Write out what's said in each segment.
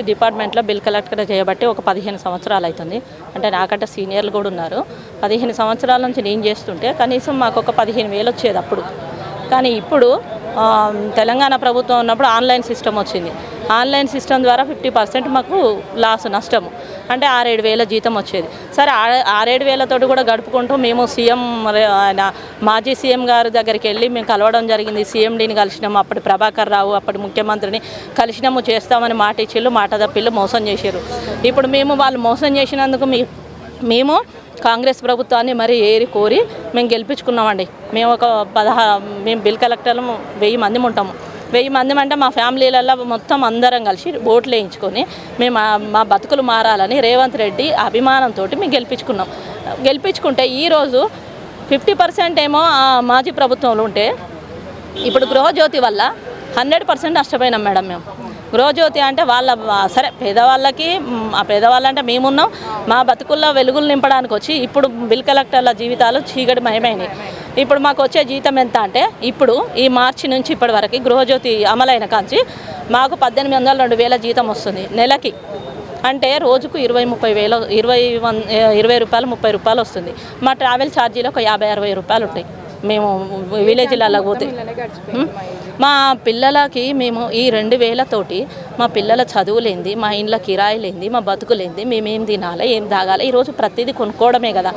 డిపార్ట్మెంట్లో bill collector చేయబట్టి ఒక పదిహేను సంవత్సరాలు అవుతుంది. అంటే నాకంటే సీనియర్లు కూడా ఉన్నారు. పదిహేను సంవత్సరాల నుంచి నేను చేస్తుంటే కనీసం మాకు ఒక పదిహేను వేలు వచ్చేది అప్పుడు. కానీ ఇప్పుడు తెలంగాణ ప్రభుత్వం ఉన్నప్పుడు ఆన్లైన్ సిస్టమ్ వచ్చింది. ఆన్లైన్ సిస్టమ్ ద్వారా ఫిఫ్టీ పర్సెంట్ మాకు లాస్ నష్టము. అంటే ఆరేడు వేల జీతం వచ్చేది. సరే ఆరేడు వేలతోటి కూడా గడుపుకుంటూ మేము సీఎం ఆయన మాజీ సీఎం గారి దగ్గరికి వెళ్ళి మేము కలవడం జరిగింది. సీఎండీని కలిసినాము. అప్పటి ప్రభాకర్ రావు అప్పటి ముఖ్యమంత్రిని కలిసినాము చేస్తామని మాట ఇచ్చిళ్ళు మాట తప్పిళ్ళు మోసం చేశారు ఇప్పుడు మేము వాళ్ళు మోసం చేసినందుకు మీ మేము కాంగ్రెస్ ప్రభుత్వాన్ని మరి ఏరి కోరి మేము గెలిపించుకున్నామండి. మేము ఒక పదహా మేము బిల్ కలెక్టర్లు వెయ్యి మంది ఉంటాము. వెయ్యి మంది అంటే మా ఫ్యామిలీలలో మొత్తం అందరం కలిసి ఓట్లు వేయించుకొని మేము మా- బతుకులు మారాలని రేవంత్ రెడ్డి అభిమానంతో మేము గెలిపించుకున్నాం. గెలిపించుకుంటే ఈరోజు ఫిఫ్టీ పర్సెంట్ ఏమో మాజీ ప్రభుత్వంలో ఉంటే ఇప్పుడు గృహజ్యోతి వల్ల హండ్రెడ్ పర్సెంట్ నష్టపోయినాం మేడం మేము. గృహజ్యోతి అంటే వాళ్ళ సరే పేదవాళ్ళకి ఆ పేదవాళ్ళంటే మేమున్నాం. మా బతుకుల్లో వెలుగులు నింపడానికి వచ్చి ఇప్పుడు బిల్ కలెక్టర్ల జీవితాలు చీకటి మయమైనవి ఇప్పుడు మాకు వచ్చే జీతం ఎంత అంటే ఇప్పుడు ఈ మార్చి నుంచి ఇప్పటి వరకు గృహజ్యోతి అమలైన కాంచి మాకు పద్దెనిమిది వందల రెండు వేల జీతం వస్తుంది నెలకి. అంటే రోజుకు ఇరవై ముప్పై వేలు ఇరవై వన్ ఇరవై రూపాయలు ముప్పై రూపాయలు వస్తుంది. మా ట్రావెల్ ఛార్జీలు ఒక యాభై అరవై రూపాయలు ఉంటాయి. మేము విలేజ్లలో పోతే? మా పిల్లలకి మేము ఈ రెండు వేలతోటి మా పిల్లల చదువులేంది మా ఇండ్ల కిరాయిలేంది మా బతుకులేంది మేమేం తినాలి ఏం తాగాలి? ఈరోజు ప్రతిదీ కొనుక్కోవడమే కదా.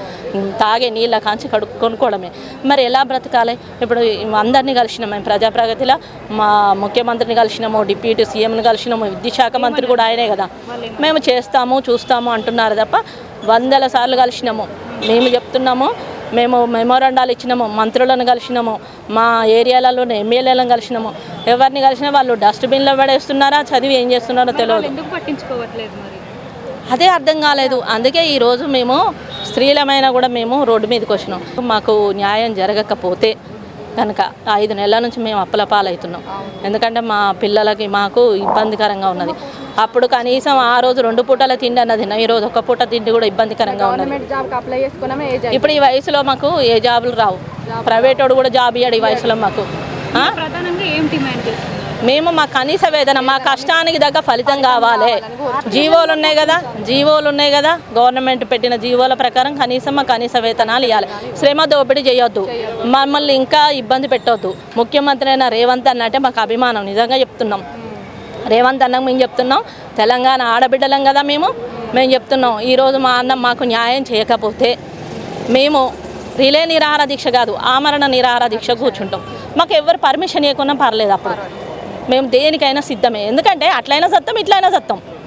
తాగే నీళ్ళ కాంచి కడు కొనుక్కోవడమే. మరి ఎలా బ్రతకాలి? ఇప్పుడు అందరినీ కలిసినాం మేము ప్రజాప్రగతిలో మా ముఖ్యమంత్రిని కలిసినాము డిప్యూటీ సీఎంని కలిసినాము విద్యాశాఖ మంత్రి కూడా ఆయనే కదా. మేము చేస్తాము చూస్తాము అంటున్నారు తప్ప వందల సార్లు కలిసినాము. మేము చెప్తున్నాము మేము మెమోరాండాలు ఇచ్చినాము మంత్రులను కలిసినాము మా ఏరియాలలోనే ఎమ్మెల్యేలను కలిసినాము. ఎవరిని కలిసినా వాళ్ళు డస్ట్బిన్లో పడేస్తున్నారా చదివి ఏం చేస్తున్నారో తెలియదు ఎందుకు పట్టించుకోవట్లేదు మరి? అదే అర్థం కాలేదు. అందుకే ఈరోజు మేము స్త్రీలమైనా కూడా మేము రోడ్డు మీదకి వచ్చినాం. మాకు న్యాయం జరగకపోతే కనుక ఐదు నెలల నుంచి మేము అప్పల పాలవుతున్నాం ఎందుకంటే మా పిల్లలకి మాకు ఇబ్బందికరంగా ఉన్నది. అప్పుడు కనీసం ఆ రోజు రెండు పూటల తిండి అన్నది తిన్నాం. ఈ రోజు ఒక పూట తిండి కూడా ఇబ్బందికరంగా ఉన్నది. ఏజ్ ఇప్పుడు ఈ వయసులో మాకు ఏ జాబులు రావు. ప్రైవేట్ వాడు కూడా జాబ్ ఇయ్యాడు ఈ వయసులో మాకు. మేము మా కనీస వేతన మా కష్టానికి తగ్గ ఫలితం కావాలి. జీవోలు ఉన్నాయి కదా జీవోలు ఉన్నాయి కదా. గవర్నమెంట్ పెట్టిన జీవోల ప్రకారం కనీసం మా కనీస వేతనాలు ఇవ్వాలి శ్రమ దోపిడీ చేయొద్దు. మమ్మల్ని ఇంకా ఇబ్బంది పెట్టొద్దు. ముఖ్యమంత్రి అయిన రేవంత్ అన్న అంటే మాకు అభిమానం. నిజంగా చెప్తున్నాం. రేవంత్ అన్నకు మేము చెప్తున్నాం తెలంగాణ ఆడబిడ్డలం కదా మేము మేము చెప్తున్నాం ఈరోజు మా అన్న మాకు న్యాయం చేయకపోతే మేము రిలే నిరాహార దీక్ష కాదు ఆమరణ నిరాహార దీక్ష కూర్చుంటాం. మాకు ఎవరు పర్మిషన్ ఇవ్వకుండా పర్లేదు అప్పుడు. మేము దేనికైనా సిద్ధమే ఎందుకంటే అట్లయినా సత్తం ఇట్లయినా సత్తం.